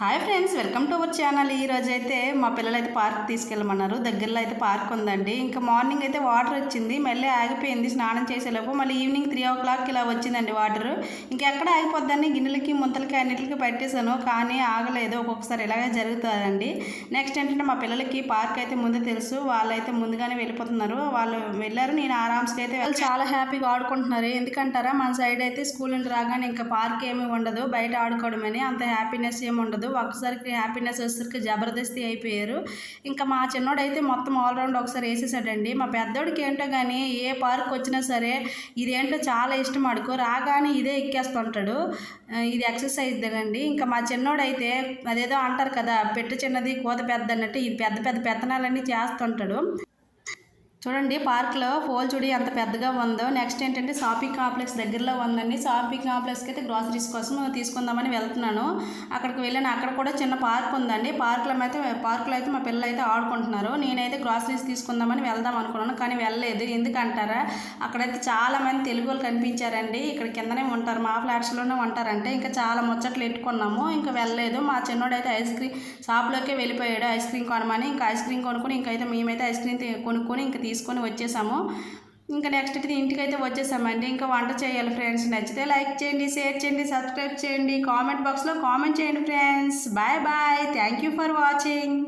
Hi friends welcome to our channel ఈ అయితే మా పిల్లలు అయితే పార్క్ తీసుకెళ్ళమన్నారు. దగ్గరలో అయితే పార్క్ ఉందండి. ఇంకా మార్నింగ్ అయితే వాటర్ వచ్చింది. మళ్ళీ ఆగిపోయింది. స్నానం చేసేలోపు మళ్ళీ ఈవినింగ్ త్రీ ఓ క్లాక్ ఇలా వచ్చిందండి వాటర్ ఇంకెక్కడ ఆగిపోద్దని గిన్నెలకి ముంతలకి అన్నిటికి పెట్టేశాను. కానీ ఆగలేదు. ఒక్కొక్కసారి ఇలాగే జరుగుతుందండి. నెక్స్ట్ ఏంటంటే మా పిల్లలకి పార్క్ అయితే ముందే తెలుసు. వాళ్ళైతే ముందుగానే వెళ్ళిపోతున్నారు. వాళ్ళు వెళ్ళారు. నేను ఆరామ్స్గా అయితే వాళ్ళు చాలా హ్యాపీగా ఆడుకుంటున్నారు. ఎందుకంటారా? మన సైడ్ అయితే స్కూల్ నుండి రాగానే ఇంకా పార్క్ ఏమీ ఉండదు. బయట ఆడుకోవడమని అంత హ్యాపీనెస్ ఏమి ఉండదు. ఒక్కసారికి హ్యాపీనెస్ వచ్చేసరికి జబర్దస్తి అయిపోయారు. ఇంకా మా చిన్నోడైతే మొత్తం ఆల్రౌండ్ ఒకసారి వేసేసాడండి. మా పెద్దోడికి ఏంటో కానీ ఏ పార్క్ వచ్చినా సరే ఇదేంటో చాలా ఇష్టం అడుకో రాగానే ఇదే ఎక్కేస్తుంటాడు. ఇది ఎక్సర్సైజ్ అండి ఇంకా మా చిన్నోడైతే అదేదో అంటారు కదా పెట్టు చిన్నది కోత పెద్ద అన్నట్టు ఇది పెద్ద పెద్ద పెత్తనాలన్నీ చేస్తుంటాడు. చూడండి పార్క్లో పోల్ చూడి ఎంత పెద్దగా ఉందో. నెక్స్ట్ ఏంటంటే షాపింగ్ కాంప్లెక్స్ దగ్గరలో ఉందండి. షాపింగ్ కాంప్లెక్స్కి అయితే గ్రాసరీస్ కోసం తీసుకుందామని వెళ్తున్నాను. అక్కడికి వెళ్ళాను. అక్కడ కూడా చిన్న పార్క్ ఉందండి. పార్క్లో అయితే పార్క్లో అయితే మా పిల్లలు అయితే ఆడుకుంటున్నారు. నేనైతే గ్రాసరీస్ తీసుకుందామని వెళ్దాం అనుకున్నాను కానీ వెళ్ళలేదు. ఎందుకంటారా? అక్కడైతే చాలామంది తెలుగు వాళ్ళు కనిపించారండి. ఇక్కడ కిందనే ఉంటారు. మా ఫ్లాట్స్లోనే ఉంటారంటే ఇంకా చాలా ముచ్చట్లు పెట్టుకున్నాము. ఇంకా వెళ్ళలేదు. మా చిన్నోడు అయితే ఐస్ క్రీమ్ షాప్లోకే వెళ్ళిపోయాడు. ఐస్ క్రీమ్ కొనమని ఇంకా ఐస్ క్రీమ్ కొనుక్కొని ఇంకైతే మేమైతే ఐస్ క్రీమ్ కొనుక్కొని ఇంకా తీసుకొని వచ్చేసాము. ఇంకా నెక్స్ట్ అయితే ఇంటికి అయితే వచ్చేసామండి. ఇంకా వంట చేయాలి ఫ్రెండ్స్ నచ్చితే లైక్ చేయండి షేర్ చేయండి సబ్స్క్రైబ్ చేయండి. కామెంట్ బాక్స్లో కామెంట్ చేయండి friends bye bye thank you for watching